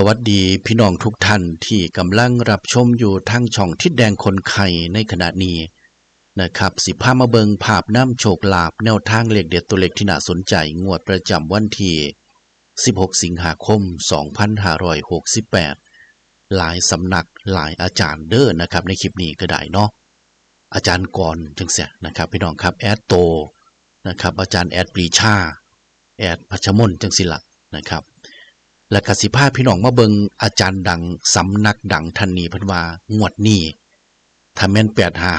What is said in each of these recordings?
สวัสดีพี่น้องทุกท่านที่กำลังรับชมอยู่ทางช่องทิศแดงคนไข่ในขณะนี้นะครับสิพามาเบิงภาพน้ำโชคลาภแนวทางเหลขเด็ดตัวเลขที่น่าสนใจงวดประจำวันที่ 16 สิงหาคม 2568 หลายสำนักหลายอาจารย์เด้อนะครับ ในคลิปนี้ก็ได้เนาะอาจารย์กรถึงเสียนะครับพี่น้องครับแอดโตนะครับอาจารย์แอดปรีชาแอดพัชมนจังสิละนะครับ และกสิภาพี่น้องมาเบิงอาจารย์ดังสำนักดังท่านนีเพิ่นว่างวดนี้ถ้าแม่น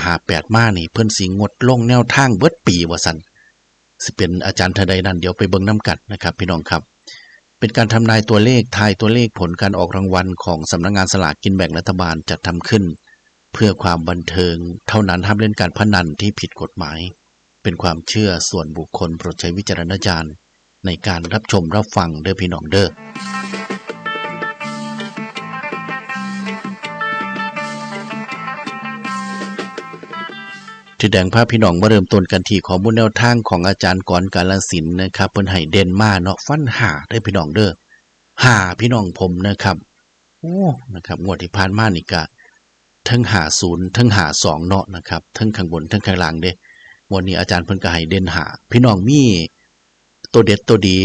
8558มานี่ เพิ่นสิงดลงแนวทางเบิดปีว่าสันสิเป็นอาจารย์ท่านใดนั้นเดี๋ยวไปเบิงนํกันนะครับ พี่น้องครับ เป็นการทำนายตัวเลขทายตัวเลขผลการออกรางวัลของสำนักงานสลากกินแบ่งรัฐบาลจัดทำขึ้น เพื่อความบันเทิง เท่านั้นห้ามเล่นการพนันที่ผิดกฎหมาย เป็นความเชื่อส่วนบุคคลโปรดใช้วิจารณญาณในการรับชมรับฟังเด้อพี่น้องเด้อ ที่แดงภาพพี่น้องมาเริ่มต้นกันที่ข้อมูลแนวทางของอาจารย์กรกาลสินนะครับเพิ่นให้เดนมาเนาะฟันหาได้พี่น้องเด้อหาพี่น้องผมนะครับโอ้นะครับงวดที่ผ่านมานี่ก็ทั้งหาศูนย์ทั้งหาสองเนาะนะครับทั้งข้างบนทั้งข้างล่างเด้งวดนี้อาจารย์เพิ่นก็ให้เด่นหา พี่น้องมีตัวเด็ดตัวดี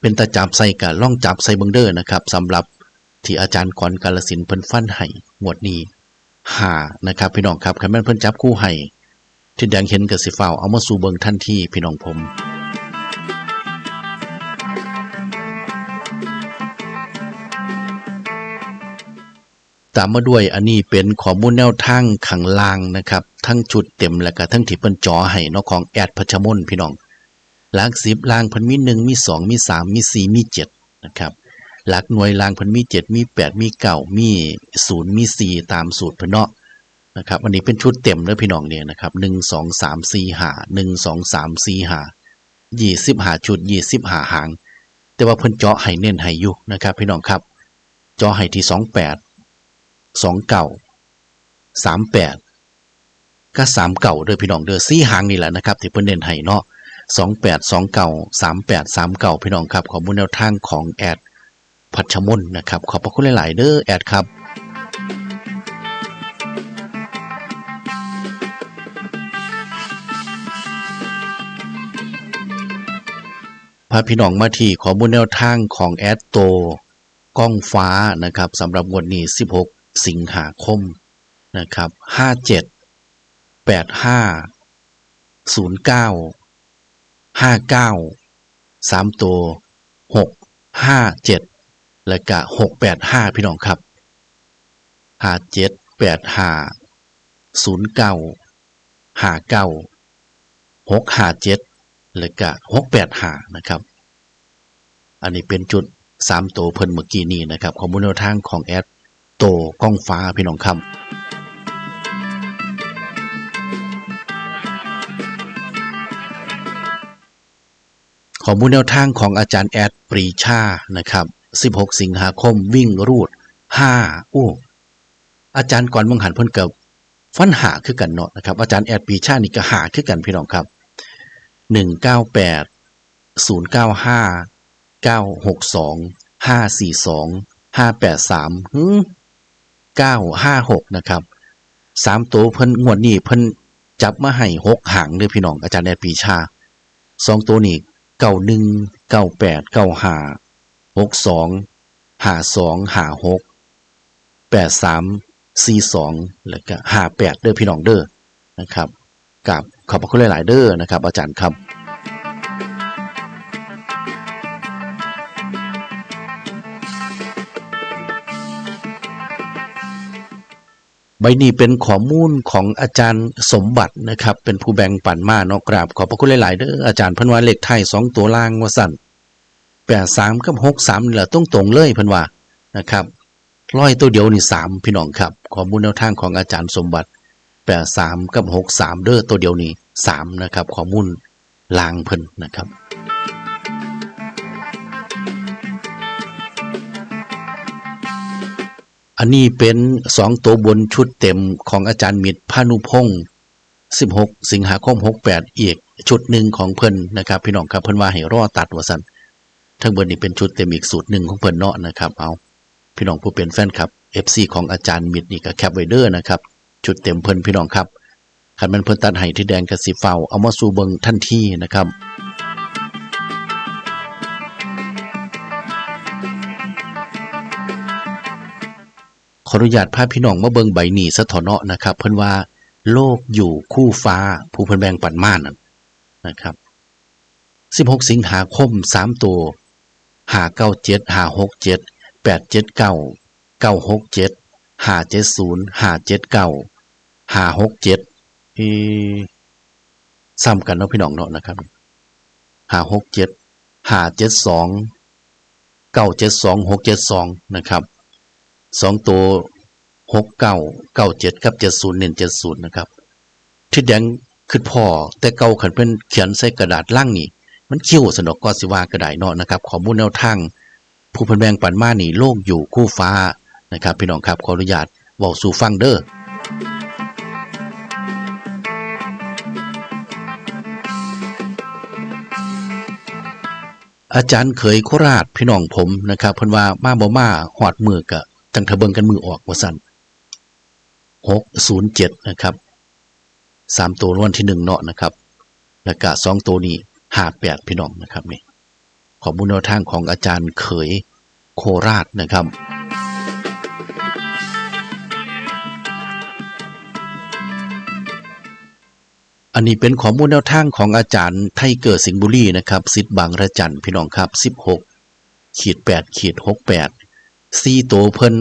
เป็นตาจับใส่กะล่องจับใส่เบิงเด้อนะครับสำหรับที่อาจารย์กรกาลสินเพิ่นฟันให้งวดนี้หานะครับ พี่น้องครับคันแม่นเพิ่นจับคู่ให้ ที่แดงเห็นกับสิฟ้าวเอามาสู่เบิงทันทีพี่น้องผมตามมาด้วยอันนี้เป็นข้อมูลแนวทางขังลางนะครับ ทั้งชุดเต็มและก็ทั้งที่เปิ้นจอให้เนาะของแอดพัชมนพี่น้อง หลักสิบลางพิ่นมีหนึ่งมีสองมีสามมีสี่มีเจ็ดนะครับ หลักหน่วยลางพิ่นมีเจ็ดมีแปดมีเก้ามีศูนย์มีสี่ตามสูตรพิ่เนาะ นะครับอันนี้เป็นชุดเต็มเลยพี่น้องเนี่ยนะครับหนึ่งสองสามสี่หาหนึ่งสองสามสี่หายี่สิบหาชุดยี่สิบหาหาง แต่ว่าเพิ่นเจาะให้เน้นให้อยู่นะครับ พี่น้องครับ เจาะให้ที่สองแปดสองเก่าสามแปดก็สามเก่าเด้อพี่น้องเด้อสี่หางนี่แหละนะครับที่เพิ่นเน้นให้เนาะสองแปดสองเก่าสามแปดสามเก่าพี่น้องครับขอมูลแนวทางของแอดพัชมนนะครับขอบพระคุณหลาย ๆ เด้อแอดครับ พาพี่น้องมาที่ข้อมูลแนวทางของแอดโตกล้องฟ้านะครับสำหรับวดนี้ 16 สิงหาคมนะครับ 57 85 09 59 3 ตัว 6 57 และก็685 พี่น้องครับ 57 85 09 59 657 แล้วก็685นะครับ อันนี้เป็นจุด3ตัวเพิ่นเมื่อกี้นี้นะครับข้อมูลแนวทางของแอดโตกล้องฟ้าพี่น้องครับข้อมูลแนวทางของอาจารย์แอดปรีชา นะครับ 16 สิงหาคมวิ่งรูด 5 โอ้ อาจารย์ก่อนมังหันเพิ่นเกับฟันหาคือกันเนาะนะครับ อาจารย์แอดปรีชานี่ก็หาคือกันพี่น้องครับ หนึ่งเก้าแปดศูนย์เก้าห้าเก้าหกสองห้าสี่สองห้าแปดสามเก้าห้าหกนะครับสามตัวเพิ่นงวดนี้เพิ่นจับมาให้หกหางเด้อพี่น้องอาจารย์แอปีชาสองตัวนี้เก้าหนึ่งเก้าแปดเก้าห้าหกสองห้าสองห้าหกแปดสามสี่สองแล้วก็ห้าแปดเด้อพี่น้องเด้อนะครับกับ ขอบพระคุณหลาย ๆ เด้อนะครับ อาจารย์ครับใบนี้เป็นข้อมูลของอาจารย์สมบัตินะครับ เป็นผู้แบ่งปันมาเนาะกราบ ขอบพระคุณหลาย ๆ เด้ออาจารย์พันวาเลขไทยสองตัวล่างว่าสั่นแปดสามกับหกสามนี่แหละต้องตรงเลยพันวานะครับร้อยตัวเดียวนี่สามพี่น้องครับข้อมูลแนวทางของอาจารย์สมบัติ แปดสามกับหกสามเด้อตัวเดียวนี้สามนะครับข้อมูลลางเพิ่นนะครับอันนี้เป็นสองตัวบนชุดเต็มของอาจารย์มิตรพานุพงศ์16 สิงหาคม 68 อีกชุดหนึ่งของเพิ่นนะครับ พี่น้องครับเพิ่นว่าให้รอตัดว่าซั่นทั้งเบิดนี้เป็นชุดเต็มอีกสูตรหนึ่งของเพิ่นเนาะนะครับเอาพี่น้องผู้เป็นแฟนครับ FC ของอาจารย์มิดนี่ก็แคปไว้เด้อนะครับ ชุดเต็มเพิ่นพี่น้องครับคันมันเพิ่นตัดให้ที่แดงกระสิเฝ้าเอามาสู่เบิงทันทีนะครับขออนุญาตพาพี่น้องมาเบิงใบหนีสะเถอเนาะนะครับ เพิ่นว่าโลกอยู่คู่ฟ้า ผู้เพิ่นแบ่งปันม่านนั่นนะครับ 16 สิงหาคม 3 ตัว 597 567 879 967 570 579 567อีซ้ำกันเนาะพี่น้องเนาะนะครับ567 572 972 672นะครับสองตัวหกเก้าเก้าเจ็ดกับเจ็ดศูนย์เน้นเจ็ดศูนย์นะครับที่แดงคือพอแต่เก่าขันเป็นเขียนใส่กระดาษล่างนี่ มันคิ้วสนอกก็สิว่ากระไดเนาะนะครับข้อมูลแนวทางผู้เพันแบงปันมานี่โลกอยู่คู่ฟ้านะครับ พี่น้องครับขออนุญาตเว้าสู่ฟังเด้อ อาจารย์เคยโคราชพี่น้องผมนะครับเพิ่นว่ามาบ่มาหอดมือกะจังทะเบิงกันมือออกว่าสั่นหกศูนย์เจ็ดนะครับสามตัวรางวันที่หนึ่งเนาะนะครับ แล้วก็สองตัวนี้ห้าแปดพี่น้องนะครับนี่ขอบุญแนวทางของอาจารย์เขยโคราชนะครับ อันนี้เป็นข้อมูลแนวทางของอาจารย์ไทเกอร์สิงห์บุรีนะครับสิทธิ์บางระจันพี่น้องครับสิบหกขีดแปดขีดหกแปดสี่ตัวเพิ่น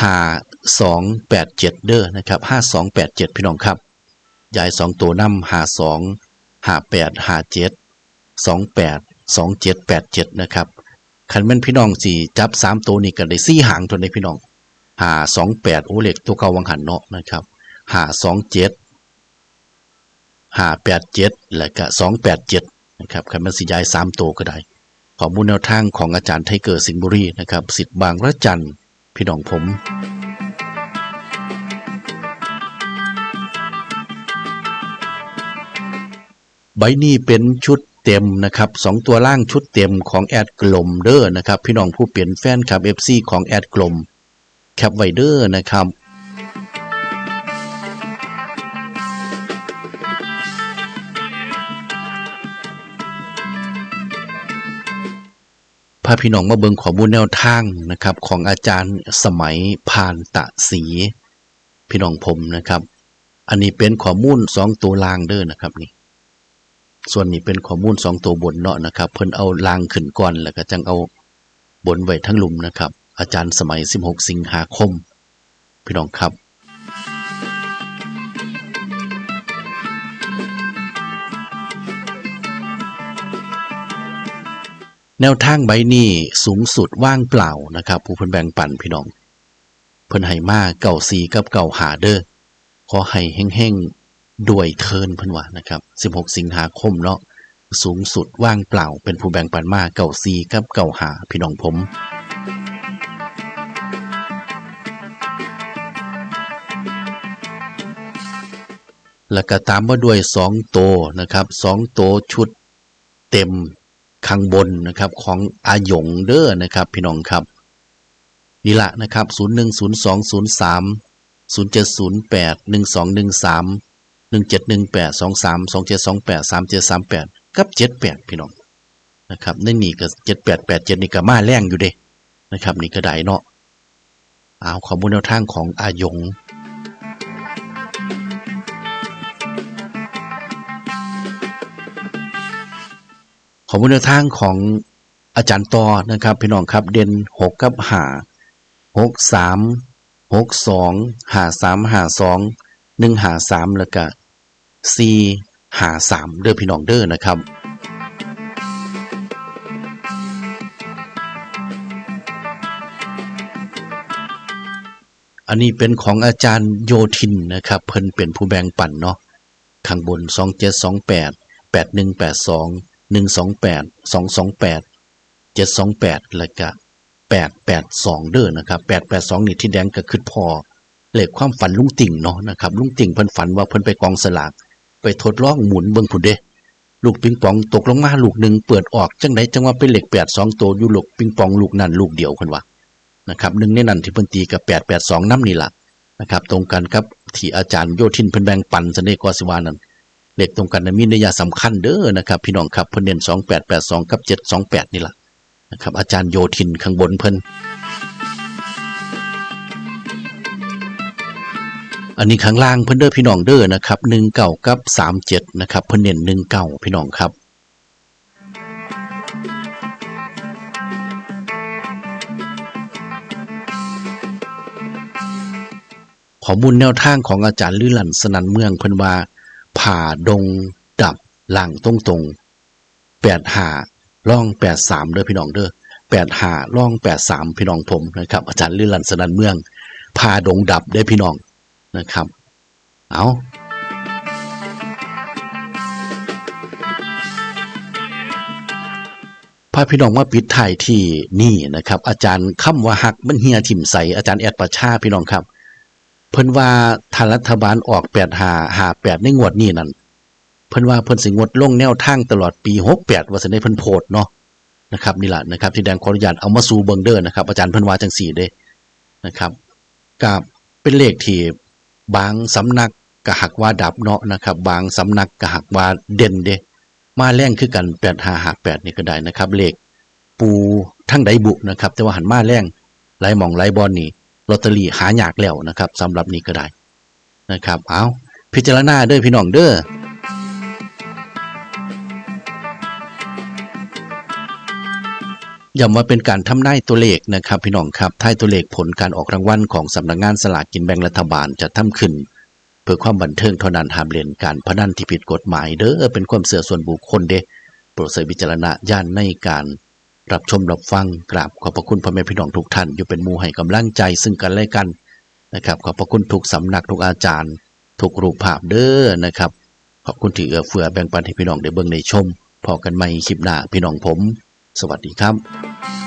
หาสองแปดเจ็ดเด้อนะครับห้าสองแปดเจ็ดพี่น้องครับยายสองตัวนำหาสองหาแปดหาเจ็ดสองแปดสองเจ็ดแปดเจ็ดนะครับคันแม่นพี่น้องสี่จับสามตัวนี้กันได้สี่หางตัวในพี่น้องหาสองแปดโอเล็กตัวเก่าวังหันเนาะนะครับหาสองเจ็ด ห้าแปดเจ็ดและก็สองแปดเจ็ดนะครับคันมันสิยายสามโตวก็ได้ขอมูลแนวทางของอาจารย์ไทเกอร์สิงห์บุรีนะครับสิทธิ์บางระจันพี่น้องผมใบนี้เป็นชุดเต็มนะครับสองตัวล่างชุดเต็มของแอดกลมเดอร์นะครับ พี่น้องผู้เปลี่ยนแฟนคลับ FC ของแอดกลมแคปไวเดอร์นะครับ พาพี่น้องมาเบิ่งข้อมูลแนวทางนะครับ ของอาจารย์สมัยพานตะสี พี่น้องผมนะครับ อันนี้เป็นข้อมูลสองตัวลางเด้อนะครับนี่ ส่วนนี้เป็นข้อมูลสองตัวบนเนาะนะครับ เพิ่นเอาลางขึ้นก่อนแล้วก็จังเอาบนไว้ทั้งลุมนะครับ อาจารย์สมัย 16 สิงหาคม พี่น้องครับ แนวทางใบนี้สูงสุดว่างเปล่านะครับ ผู้เพิ่นแบ่งปันพี่น้อง เพิ่นให้มาเก่าสีกับเก่าหาเด้อขอให้แห้งๆด้วยเทินเพิ่นว่านะครับ 16 สิงหาคมเนาะสูงสุดว่างเปล่า เป็นผู้แบ่งปันมาเก่าสีกับเก่าหาพี่น้องผมแล้วก็ตามมาด้วยสองโตนะครับสองโตชุดเต็ม ข้างบนนะครับของอาหยงเด้อนะครับพี่น้องครับนี่ละนะครับ0 1 0 2 0 3 0 7 0 8 1 2 1 3 1 7 1 8 2 3 2 7 2 8 3 7 3 8กับ 78 พี่น้องนะครับในนี่ก็78 87นี่ก็มาแรงอยู่เด้นะครับนี่ก็ได้เนาะเอาขอมูลแนวทางของอาหยง ขอมูลแนวทางของอาจารย์ตอนะครับ พี่น้องครับเด่นหกกับหาหกสามหกสองหาสามหาสองหนึ่งหาสามแล้วก็สี่หาสามเด้อพี่น้องเด้อนะครับอันนี้เป็นของอาจารย์โยทินนะครับ เพิ่นเป็นผู้แบ่งปันเนาะข้างบนสองเจ็ดสองแปดแปด หนึ่งสองแปดสองสองแปดเจ็ดสองแปดแล้วก็แปดแปดสองเด้อนะครับแปดแปดสองนี่ที่แดงก็คือพอเลขความฝันลุงติ่งเนาะนะครับลุงติ่งเพิ่นฝันว่าเพิ่นไปกองสลากไปทดลองหมุนเบิ่งผุนเด้ลูกปิงปองตกลงมาลูกหนึ่งเปิดออกจังไดจังว่าเป็นเหล็กแปดสองตัวอยู่ลูกปิงปองลูกนั่นลูกเดียวคนว่านะครับหนึ่งในนั้นที่เพิ่นตีกับ882น้ำนี่ล่ะนะครับ ตรงกันกับที่อาจารย์โยทินเพิ่นแบ่งปันเสน่ห์กอสิวานั่น เลขตรงกันนั้นมีนัยยะสำคัญเด้อนะครับ พี่น้องครับเพิ่นเน้น2882กับ728นี่ล่ะนะครับ อาจารย์โยทินข้างบนเพิ่นอันนี้ข้างล่างเพิ่นเด้อพี่น้องเด้อนะครับ19กับ37นะครับเพิ่นเน้น19พี่น้องครับข้อมูลแนวทางของอาจารย์ลือหลันสนันเมืองเพิ่นว่า ผ่าดงดับหลังตรงตรงแปดหาล่องแปดสามเด้อพี่น้องเด้อแปดหาล่องแปดสามพี่น้องผมนะครับ อาจารย์ลือลันสนันเมืองผ่าดงดับเด้อพี่น้องนะครับ เอาพาพี่น้องมาปิดท้ายที่นี่นะครับ อาจารย์คำว่าหักมันเฮียถิ่มใสอาจารย์แอดประชาพี่น้องครับ เพิ่นว่าถ้ารัฐบาลออก8 5 5 8ในงวดนี้นั่นเพิ่นว่าเพิ่นสิงดลงแนวทางตลอดปี68ว่าซั่นได้เพิ่นโพดเนาะนะครับนี่แหละนะครับ ที่แดงขออนุญาตเอามาสู่เบิงเด้อนะครับ อาจารย์เพิ่นว่าจังซี่เด้นะครับกับเป็นเลขที่บางสำนักก็หักว่าดับเนาะนะครับ บางสำนักก็หักว่าเด่นเด้มาแรงคือกัน8558นี่ก็ได้นะครับ เลขปูทั้งใดบุนะครับ แต่ว่าหันมาแรงไหลหมองไหลบอนนี่ ลอตเตอรี่หายากแล้วนะครับสำหรับนี้ก็ได้นะครับ เอาพิจารณาเด้อพี่น้องเด้อย้ำว่าเป็นการทำนายตัวเลขนะครับ พี่น้องครับท้ายตัวเลขผลการออกรางวัลของสำนักงานสลากกินแบ่งรัฐบาลจะทำขึ้น เพื่อความบันเทิงเท่านั้นหามเล่นการพนันที่ผิดกฎหมายเด้อเป็นความเสื่อส่วนบุคคลเด้โปรดใช้วิจารณญาณในการ รับชมรับฟังกราบขอบพระคุณพ่อแม่พี่น้องทุกท่าน อยู่เป็นมูให้กำลังใจซึ่งกันและกันนะครับ ขอบพระคุณทุกสำนักทุกอาจารย์ ทุกรูปภาพเด้อนะครับ ขอบคุณที่เอื้อเฟื้อแบ่งปันให้พี่น้องได้เบิ่งได้ชมพอกันใหม่คลิปหน้าพี่น้องผม สวัสดีครับ